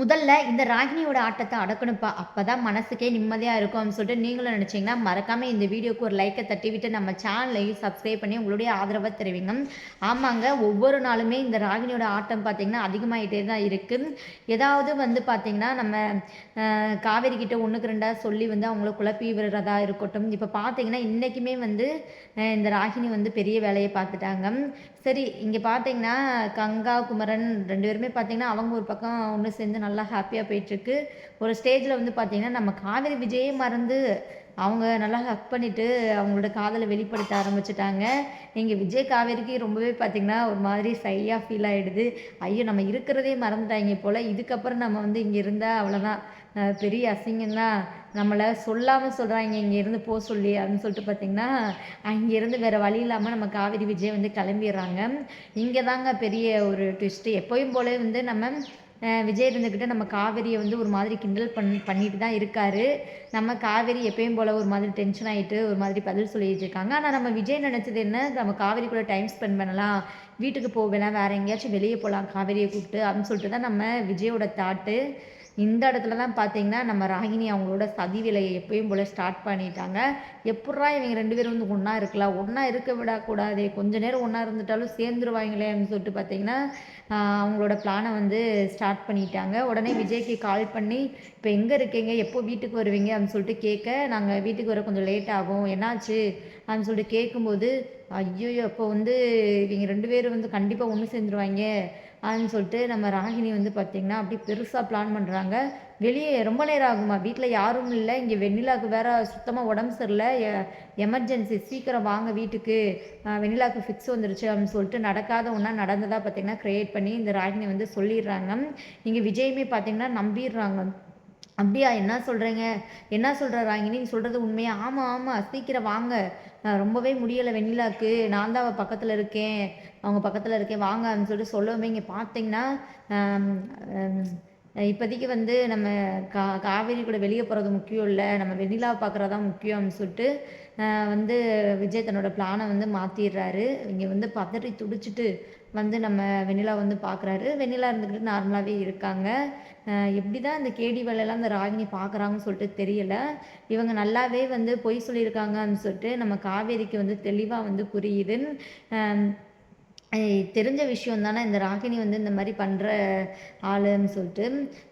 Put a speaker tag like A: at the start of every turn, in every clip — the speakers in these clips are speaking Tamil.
A: முதல்ல இந்த ராகினியோட ஆட்டத்தை அடக்கணும்ப்பா. அப்போ தான் மனசுக்கே நிம்மதியாக இருக்கும் அப்படின்னு சொல்லிட்டு நீங்களும் நினச்சிங்கன்னா மறக்காமல் இந்த வீடியோக்கு ஒரு லைக்கை தட்டிவிட்டு நம்ம சேனலையும் சப்ஸ்கிரைப் பண்ணி உங்களுடைய ஆதரவை தெரிவிங்க. ஆமாங்க, ஒவ்வொரு நாளுமே இந்த ராகினியோட ஆட்டம் பார்த்திங்கன்னா அதிகமாகிட்டே தான் இருக்குது ஏதாவது வந்து பார்த்திங்கன்னா நம்ம காவேரி கிட்ட 1க்கு 2ஆ சொல்லி வந்து அவங்கள குழப்பி விடுறதா இருக்கட்டும். இப்போ பார்த்திங்கன்னா இன்றைக்குமே வந்து இந்த ராகினி வந்து பெரிய வேலையை பார்த்துட்டாங்க. சரி, இங்கே பார்த்தீங்கன்னா, கங்கா, குமரன் ரெண்டு பேருமே பார்த்திங்கன்னா அவங்க ஒரு பக்கம் ஒன்று சேர்ந்து நல்லா ஹாப்பியாக போயிட்டுருக்கு. ஒரு ஸ்டேஜில் வந்து பார்த்தீங்கன்னா, நம்ம காவிரி விஜயே மறந்து அவங்க நல்லா ஹக் பண்ணிட்டு அவங்களோட காதலை வெளிப்படுத்த ஆரம்பிச்சிட்டாங்க நீங்கள் விஜய், காவேரிக்கு ரொம்பவே பார்த்தீங்கன்னா, ஒரு மாதிரி ஷையா ஃபீல் ஆகிடுது ஐயோ! நம்ம இருக்கிறதே மறந்துட்டாங்க போல் இதுக்கப்புறம் நம்ம வந்து இங்கே இருந்தால் அவ்வளோதான். பெரிய அசிங்கம் தான். சொல்லாமல் சொல்கிறாங்க இங்கே இருந்து போ சொல்லி அப்படின்னு சொல்லிட்டு பார்த்தீங்கன்னா, அங்கேருந்து வேறு வழி இல்லாமல் நம்ம காவேரி, விஜய் வந்து கிளம்பிடுறாங்க இங்கே தாங்க பெரிய ஒரு ட்விஸ்ட்டு. எப்போயும் போல வந்து நம்ம விஜய் இருந்துக்கிட்ட நம்ம காவேரியை வந்து ஒரு மாதிரி கிண்டல் பண் பண்ணிட்டு தான் இருக்காரு. நம்ம காவேரி எப்பயும் போல் ஒரு மாதிரி டென்ஷன் ஆகிட்டு ஒரு மாதிரி பதில் சொல்லிட்டு இருக்காங்க. ஆனால் நம்ம விஜய் நினைச்சது என்ன, நம்ம காவேரி கூட டைம் ஸ்பெண்ட் பண்ணலாம். வீட்டுக்கு போகலாம் வேணாம், எங்கேயாச்சும் வெளியே போகலாம் காவேரியை கூப்பிட்டு அப்படின்னு சொல்லிட்டு தான் நம்ம விஜயோட தாட்டு. இந்த இடத்துல தான் பார்த்தீங்கன்னா, நம்ம ராகினி அவங்களோட சதி விலையை எப்பயும் போல ஸ்டார்ட் பண்ணிட்டாங்க. எப்புட்றா இவங்க ரெண்டு பேரும் வந்து ஒன்றா இருக்கலாம்? ஒன்றா இருக்க விடக்கூடாதே! கொஞ்ச நேரம் ஒன்றா இருந்துட்டாலும் சேர்ந்துருவாங்களே! அப்படின்னு சொல்லிட்டு பார்த்தீங்கன்னா, அவங்களோட பிளானை வந்து ஸ்டார்ட் பண்ணிட்டாங்க. உடனே விஜய்க்கு கால் பண்ணி, இப்போ எங்கே இருக்கீங்க? எப்போ வீட்டுக்கு வருவீங்க?" அப்படின்னு சொல்லிட்டு கேட்க, நாங்கள் வீட்டுக்கு வர கொஞ்சம் லேட் ஆகும். என்னாச்சு?" அப்படின்னு சொல்லிட்டு கேட்கும்போது, ஐயோ அப்போ வந்து இவங்க ரெண்டு பேரும் வந்து கண்டிப்பாக ஒன்று சேர்ந்துருவாங்க அப்படின்னு சொல்லிட்டு நம்ம ராகினி வந்து பார்த்தீங்கன்னா, அப்படியே பெருசாக பிளான் பண்ணுறாங்க வெளியே ரொம்ப நேரம் ஆகுமா? வீட்டில் யாரும் இல்லை இங்கே வெண்ணிலாவுக்கு வேற சுத்தமாக உடம்பு சரியில்லை எ எமர்ஜென்சி சீக்கிரம் வாங்க வீட்டுக்கு. வெண்ணிலாக்கு வெண்ணிலாவுக்கு ஃபிக்ஸ் வந்துருச்சு அப்படின்னு சொல்லிட்டு நடக்காத ஒன்றா நடந்ததாக பார்த்தீங்கன்னா, க்ரியேட் பண்ணி இந்த ராகினி வந்து சொல்லிடுறாங்க இங்கே விஜயுமே பார்த்தீங்கன்னா நம்பிடுறாங்க "அப்படியா? என்ன சொல்கிறீங்க என்ன சொல்கிற ராகினி? நீ சொல்கிறது உண்மையா?" ஆமாம் ஆமாம் சீக்கிரம் வாங்க. ரொம்பவே முடியலை வெண்ணிலாக்கு நான் தான் அவள் பக்கத்தில் இருக்கேன். அவங்க பக்கத்தில் இருக்கேன். வாங்க" அப்படின்னு சொல்லிட்டு சொல்லவுமே இங்கே பார்த்தீங்கன்னா, இப்போதைக்கு வந்து நம்ம கா காவேரி கூட வெளியே போகிறது முக்கியம் இல்லை நம்ம வெண்ணிலாவை பார்க்குறது தான் முக்கியம் சொல்லிட்டு, வந்து விஜய் தன்னோட பிளானை வந்து மாற்றிடுறாரு இங்கே வந்து பதறி துடிச்சிட்டு வந்து நம்ம வெண்ணிலா வந்து பார்க்குறாரு. வெண்ணிலா இருந்துக்கிட்டு நார்மலாகவே இருக்காங்க. எப்படி தான் இந்த கேடி வேலைலாம் இந்த ராகினி பார்க்குறாங்கன்னு சொல்லிட்டு தெரியல. இவங்க நல்லாவே வந்து பொய் சொல்லியிருக்காங்க சொல்லிட்டு நம்ம காவேரிக்கு வந்து தெளிவாக வந்து புரியுது. தெரிஞ்ச விஷயம் தானே இந்த ராகினி வந்து இந்த மாதிரி பண்ணுற ஆளுன்னு சொல்லிட்டு.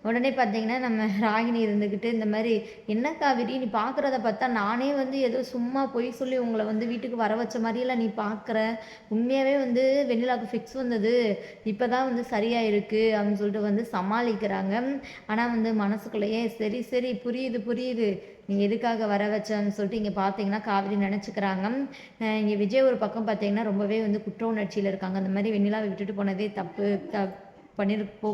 A: உடனே பார்த்தீங்கன்னா, நம்ம ராகினி இருந்துக்கிட்டு இந்த மாதிரி "என்ன காவிரி நீ பார்க்குறத பார்த்தா நானே வந்து ஏதோ சும்மா பொய் சொல்லி உங்களை வந்து வீட்டுக்கு வர வச்ச மாதிரியெல்லாம் நீ பார்க்குற. உண்மையாகவே வந்து வெண்ணிலாவுக்கு ஃபிக்ஸ் வந்தது. இப்போ தான் வந்து சரியாக இருக்குது அப்படின்னு சொல்லிட்டு வந்து சமாளிக்கிறாங்க. ஆனால் வந்து மனசுக்குள்ளேயே, "சரி, சரி புரியுது, புரியுது. நீங்கள் எதுக்காக வர வச்சோன்னு சொல்லிட்டு இங்கே பார்த்தீங்கன்னா, காவேரி நினச்சிக்கிறாங்க இங்கே விஜய் ஒரு பக்கம் பார்த்தீங்கன்னா, ரொம்பவே வந்து குற்ற உணர்ச்சியில் இருக்காங்க. அந்த மாதிரி வெண்ணிலாவை விட்டுட்டு போனதே தப்பு. தப் போ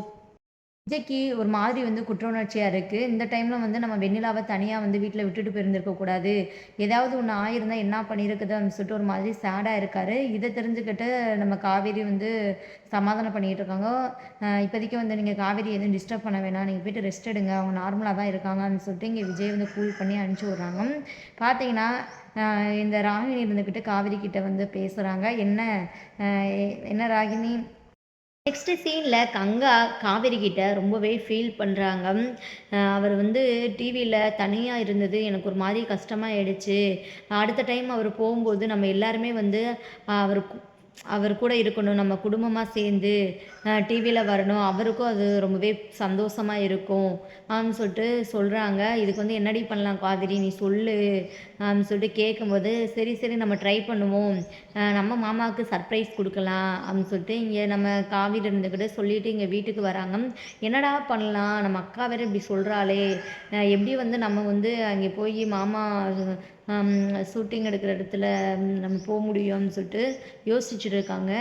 A: விஜய்க்கு ஒரு மாதிரி வந்து குற்ற உணர்ச்சியாக இருக்குது இந்த டைமில் வந்து நம்ம வெண்ணிலாவை தனியாக வந்து வீட்டில் விட்டுட்டு போயிருந்திருக்க கூடாது. ஏதாவது ஒன்று ஆயிருந்தால் என்ன பண்ணியிருக்குது அப்படின்னு சொல்லிட்டு ஒரு மாதிரி சேடாக இருக்காரு. இதை தெரிஞ்சுக்கிட்டு நம்ம காவேரி வந்து சமாதானம் பண்ணிகிட்டு இருக்காங்க. இப்போதைக்கு வந்து நீங்கள் காவேரி எதுவும் டிஸ்டர்ப் பண்ண வேணாம். நீங்கள் போயிட்டு ரெஸ்ட் எடுங்க. அவங்க நார்மலாக தான் இருக்காங்க அப்படின்னு சொல்லிட்டு இங்கே விஜய் வந்து கூல் பண்ணி அனுப்பிச்சி விட்றாங்க பார்த்தீங்கன்னா, இந்த ராகினி இருந்துக்கிட்டு காவேரி கிட்ட வந்து பேசுகிறாங்க "என்ன என்ன ராகினி" நெக்ஸ்ட் சீனில் கங்கா காவேரி கிட்ட ரொம்பவே ஃபீல் பண்ணுறாங்க அவர் வந்து டிவியில் தனியாக இருந்தது. எனக்கு ஒரு மாதிரி கஷ்டமாக ஆயிடுச்சு அடுத்த டைம் அவர் போகும்போது நம்ம எல்லாருமே வந்து அவர் அவர் கூட இருக்கணும். நம்ம குடும்பமாக சேர்ந்து டிவியில் வரணும். அவருக்கும் அது ரொம்பவே சந்தோஷமாக இருக்கும். அப்படின்னு சொல்லிட்டு சொல்கிறாங்க "இதுக்கு வந்து என்னடி பண்ணலாம் காவேரி நீ சொல்லு" அப்படின்னு சொல்லிட்டு கேட்கும்போது, "சரி, சரி நம்ம ட்ரை பண்ணுவோம். நம்ம மாமாவுக்கு சர்ப்ரைஸ் கொடுக்கலாம் அப்படின்னு சொல்லிட்டு இங்கே நம்ம காவேரி இருந்துக்கிட்டு சொல்லிட்டு இங்கே வீட்டுக்கு வராங்க. "என்னடா பண்ணலாம்? நம்ம அக்கா வேறு இப்படி சொல்கிறாளே எப்படி வந்து நம்ம வந்து அங்கே போய் மாமா ஷூட்டிங் எடுக்கிற இடத்துல நம்ம போக முடியும்?" சொல்லிட்டு யோசிச்சுட்டு இருக்காங்க.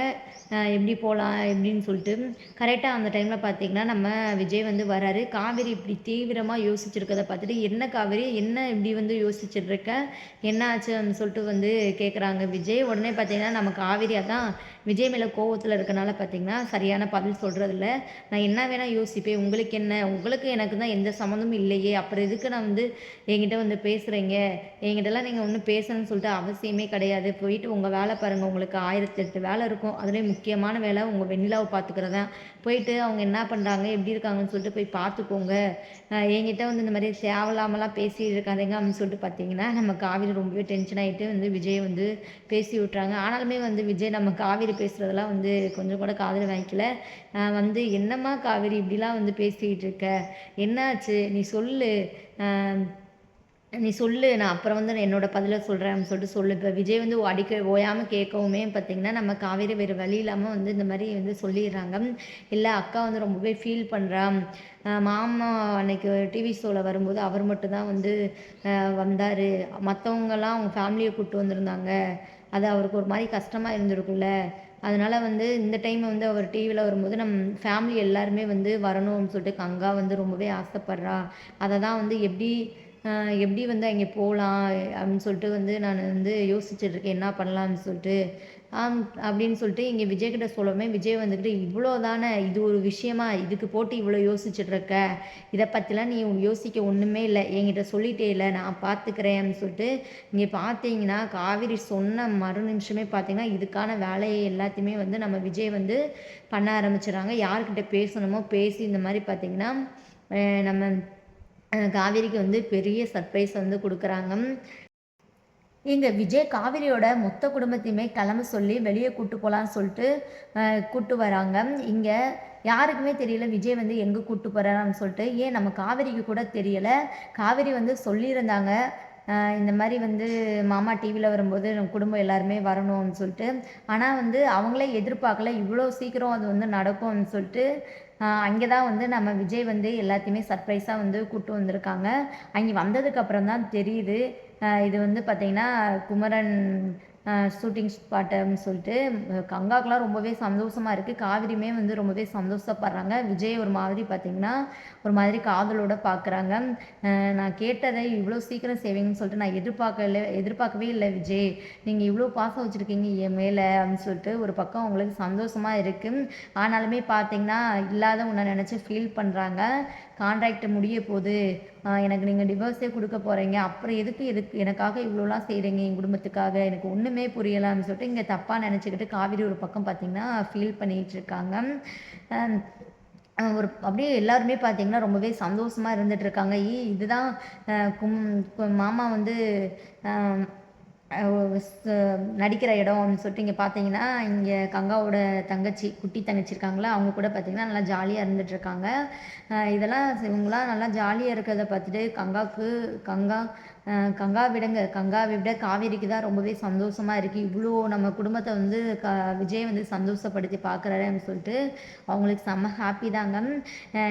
A: எப்படி போகலாம் எப்படின்னு சொல்லிட்டு. கரெக்டாக அந்த டைமில் பார்த்தீங்கன்னா, நம்ம விஜய் வந்து வராரு. காவேரி இப்படி தீவிரமாக யோசிச்சிருக்கத பார்த்துட்டு, "என்ன காவேரி? என்ன இப்படி வந்து யோசிச்சுட்டு இருக்க? என்ன ஆச்சுன்னு சொல்லிட்டு வந்து கேட்குறாங்க விஜய். உடனே பார்த்தீங்கன்னா, நம்ம காவேரியாக தான் விஜய் மேலே கோவத்தில் இருக்கனால பார்த்தீங்கன்னா சரியான பதில் சொல்கிறதில்ல நான் என்ன வேணால் யோசிப்பேன் உங்களுக்கு என்ன உங்களுக்கு எனக்கு தான் எந்த சம்மந்தமும் இல்லையே அப்புறம் எதுக்கு நான் வந்து என்கிட்ட வந்து பேசுகிறீங்க என்கிட்டலாம் நீங்கள் ஒன்றும் பேசணும்னு சொல்லிட்டு அவசியமே கிடையாது. போயிட்டு உங்கள் வேலை பாருங்கள் உங்களுக்கு ஆயிரத்தி எட்டு வேலை இருக்கும். அதுலேயும் முக்கியமான வேலை உங்கள் வெண்ணிலாவை பார்த்துக்கிறதா. போயிட்டு அவங்க என்ன பண்ணுறாங்க எப்படி இருக்காங்கன்னு சொல்லிட்டு போய் பார்த்துக்கோங்க. என்கிட்ட வந்து இந்த மாதிரி தேவையில்லாமலாம் பேசி இருக்காதுங்க அப்படின்னு சொல்லிட்டு பார்த்தீங்கன்னா நம்ம காவிரி ரொம்பவே டென்ஷன் ஆகிட்டு வந்து விஜய் வந்து பேசி விட்றாங்க ஆனாலுமே வந்து விஜய் நம்ம காவிரி பேசுகிறதெல்லாம் வந்து கொஞ்சம் கூட காதில் வாங்கிக்கல. வந்து என்னம்மா காவிரி இப்படிலாம் வந்து பேசிக்கிட்டு இருக்க? என்னாச்சு? நீ சொல்லு. நீ சொல்லு நான் அப்புறம் வந்து என்னோட பதிலை சொல்கிறேன் அப்படின்னு சொல்லிட்டு சொல்லு. இப்போ விஜய் வந்து அடிக்க ஓயாமல் கேட்கவுமே பார்த்தீங்கன்னா நம்ம காவேரி வேறு வழி இல்லாமல் வந்து இந்த மாதிரி வந்து சொல்லிடுறாங்க. இல்லை அக்கா வந்து ரொம்பவே ஃபீல் பண்ணுறா மாமா அன்னைக்கு டிவி ஷோவில் வரும்போது அவர் மட்டும்தான் வந்து வந்தார். மற்றவங்கெல்லாம் அவங்க ஃபேமிலியை கூப்பிட்டு வந்திருந்தாங்க. அது அவருக்கு ஒரு மாதிரி கஷ்டமாக இருந்திருக்குல்ல அதனால் வந்து இந்த டைம் வந்து அவர் டிவியில் வரும்போது நம் ஃபேமிலி எல்லாருமே வந்து வரணும்னு சொல்லிட்டு கங்கா வந்து ரொம்பவே ஆசைப்பட்றா. அதை தான் வந்து எப்படி எப்படி வந்து அங்கே போகலாம் அப்படின்னு சொல்லிட்டு வந்து நான் வந்து யோசிச்சுட்ருக்கேன் என்ன பண்ணலாம்னு சொல்லிட்டு. அப்படின்னு சொல்லிட்டு இங்கே விஜய்கிட்ட சொல்லவுமே விஜய் வந்துக்கிட்டு இவ்வளோ தானே இது ஒரு விஷயமா? இதுக்கு போட்டு இவ்வளோ யோசிச்சுட்ருக்க இதை பற்றிலாம் நீ யோசிக்க ஒன்றுமே இல்லை. என்கிட்ட சொல்லிட்டே இல்லை. நான் பார்த்துக்கிறேன்னு சொல்லிட்டு இங்கே பார்த்தீங்கன்னா காவிரி சொன்ன மறு நிமிஷமே பார்த்தீங்கன்னா இதுக்கான வேலையை எல்லாத்தையுமே வந்து நம்ம விஜய் வந்து பண்ண ஆரம்பிச்சிடறாங்க. யார்கிட்ட பேசணுமோ பேசி இந்த மாதிரி பார்த்தீங்கன்னா நம்ம காவேரிக்கு வந்து பெரிய சர்ப்ரைஸ் வந்து கொடுக்குறாங்க. இங்கே விஜய் காவிரியோட மொத்த குடும்பத்தையுமே கிளம்ப சொல்லி வெளியே கூட்டு போகலான்னு சொல்லிட்டு கூட்டு வராங்க. இங்கே யாருக்குமே தெரியல விஜய் வந்து எங்கே கூட்டு போகிறான்னு சொல்லிட்டு. ஏன் நம்ம காவிரிக்கு கூட தெரியலை. காவிரி வந்து சொல்லியிருந்தாங்க. இந்த மாதிரி வந்து மாமா டிவியில் வரும்போது நம்ம குடும்பம் எல்லாருமே வரணும்னு சொல்லிட்டு. ஆனால் வந்து அவங்களே எதிர்பார்க்கல. இவ்வளோ சீக்கிரம் அது வந்து நடக்கும்னு சொல்லிட்டு அங்கே தான் வந்து நம்ம விஜய் வந்து எல்லாத்தையுமே சர்ப்ரைஸாக வந்து கூப்பிட்டு வந்திருக்காங்க. அங்கே வந்ததுக்கப்புறம் தான் தெரியுது. இது வந்து பார்த்திங்கன்னா குமரன் ஷூட்டிங் ஸ்பாட்டுன்னு அப்படின்னு சொல்லிட்டு கங்காக்கெலாம் ரொம்பவே சந்தோஷமாக இருக்குது காவிரியுமே வந்து ரொம்பவே சந்தோஷப்படுறாங்க. விஜய் ஒரு மாதிரி பார்த்திங்கன்னா ஒரு மாதிரி காதலோடு பார்க்குறாங்க நான் கேட்டதை இவ்வளோ சீக்கிரம் செய்வீங்கன்னு சொல்லிட்டு நான் எதிர்பார்க்கல எதிர்பார்க்கவே இல்லை விஜய். நீங்கள் இவ்வளோ பாசம் வச்சுருக்கீங்க என் மேலே அப்படின்னு சொல்லிட்டு ஒரு பக்கம் அவங்களுக்கு சந்தோஷமாக இருக்குது ஆனாலுமே பார்த்தீங்கன்னா இல்லாத ஒன்றை நினச்சி ஃபீல் பண்ணுறாங்க கான்ட்ராக்ட் முடிய போகுது. எனக்கு நீங்கள் டிவோர்ஸே கொடுக்க போகிறீங்க அப்புறம் எதுக்கு எதுக்கு எனக்காக இவ்வளோலாம் செய்கிறீங்க என் குடும்பத்துக்காக எனக்கு ஒன்றுமே புரியலாம்னு சொல்லிட்டு இங்கே தப்பாக நினச்சிக்கிட்டு காவிரி ஒரு பக்கம் பார்த்திங்கன்னா ஃபீல் பண்ணிகிட்டு இருக்காங்க. ஒரு அப்படியே எல்லாருமே பார்த்தீங்கன்னா ரொம்பவே சந்தோஷமாக இருந்துகிட்ருக்காங்க ஈ இதுதான் கும் மாமா வந்து நடிக்கிற இடம் அப்படின்னு சொல்லிட்டு இங்கே பார்த்தீங்கன்னா இங்கே கங்காவோட தங்கச்சி குட்டி தங்கச்சி இருக்காங்களா அவங்க கூட பார்த்தீங்கன்னா நல்லா ஜாலியாக இருந்துகிட்ருக்காங்க இதெல்லாம் இவங்களாம் நல்லா ஜாலியாக இருக்கிறத பார்த்துட்டு கங்காவுக்கு கங்கா கங்கா விடங்க கங்காவை விட காவேரிக்கு தான் ரொம்பவே சந்தோஷமாக இருக்குது இவ்வளோ நம்ம குடும்பத்தை வந்து க விஜய் வந்து சந்தோஷப்படுத்தி பார்க்குறாருன்னு சொல்லிட்டு அவங்களுக்கு செம்ம ஹாப்பி தாங்க.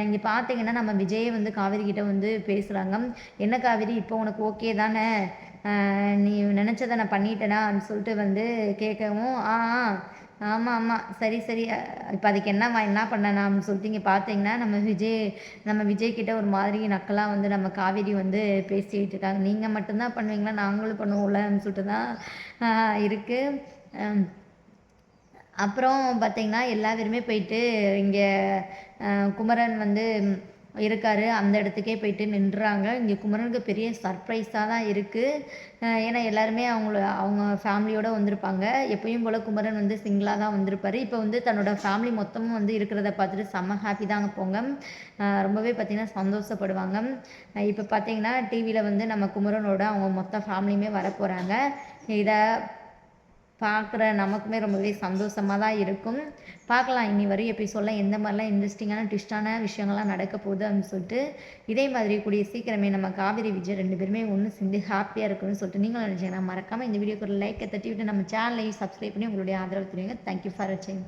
A: இங்கே பார்த்தீங்கன்னா நம்ம விஜயை வந்து காவேரி கிட்ட வந்து பேசுகிறாங்க என்ன காவேரி இப்போ உனக்கு ஓகே தானே? நீ நினச்சதை நான் பண்ணிட்டேனான்னு சொல்லிட்டு வந்து கேட்கவும் ஆ ஆமாம் ஆமாம் சரி சரி. இப்போ அதுக்கு என்ன என்ன பண்ணலாம்னு சொல்லிட்டு இங்கே பார்த்தீங்கன்னா நம்ம விஜய் நம்ம விஜய் கிட்ட ஒரு மாதிரி நக்கலாக வந்து நம்ம காவேரி வந்து பேசிக்கிட்டு இருக்காங்க. நீங்கள் மட்டும்தான் பண்ணுவீங்களா? நாங்களும் பண்ணுவோம்லன்னு சொல்லிட்டு தான் இருக்குது அப்புறம் பார்த்தீங்கன்னா எல்லா பேருமே போயிட்டு இங்கே குமரன் வந்து இருக்கார். அந்த இடத்துக்கே போயிட்டு நின்றுறாங்க இங்கே குமரனுக்கு பெரிய சர்ப்ரைஸாக தான் இருக்குது ஏன்னா எல்லாருமே அவங்கள அவங்க ஃபேமிலியோடு வந்திருப்பாங்க. எப்பயும் போல் குமரன் வந்து சிங்கிளாக தான் வந்திருப்பார். இப்போ வந்து தன்னோட ஃபேமிலி மொத்தமும் வந்து இருக்கிறத பார்த்துட்டு செம்ம ஹாப்பி தாங்க போங்க. ரொம்பவே பார்த்திங்கன்னா சந்தோஷப்படுவாங்க. இப்போ பார்த்திங்கன்னா டிவியில் வந்து நம்ம குமரனோட அவங்க மொத்த ஃபேமிலியுமே வர போகிறாங்க இதை பார்க்குற நமக்குமே ரொம்பவே சந்தோஷமாக தான் இருக்கும். பார்க்கலாம் இனி வரும் எபிசோடில் எந்த மாதிரிலாம் இன்ட்ரெஸ்டிங்கான ட்விஸ்டான விஷயங்கள்லாம் நடக்க போகுது அப்படின்னு சொல்லிட்டு. இதே மாதிரி கூடிய சீக்கிரமே நம்ம காவிரி விஜய் ரெண்டு பேருமே ஒன்று சேர்ந்து ஹாப்பியாக இருக்கணும்னு சொல்லிட்டு நீங்களும் நினச்சிங்கன்னா மறக்காமல் இந்த வீடியோக்கு ஒரு லைக்கை தட்டி விட்டு நம்ம சேனலையும் சப்ஸ்கிரைப் பண்ணி உங்களுடைய ஆதரவு தெரியுங்க தேங்க்யூ ஃபார் வாட்சிங்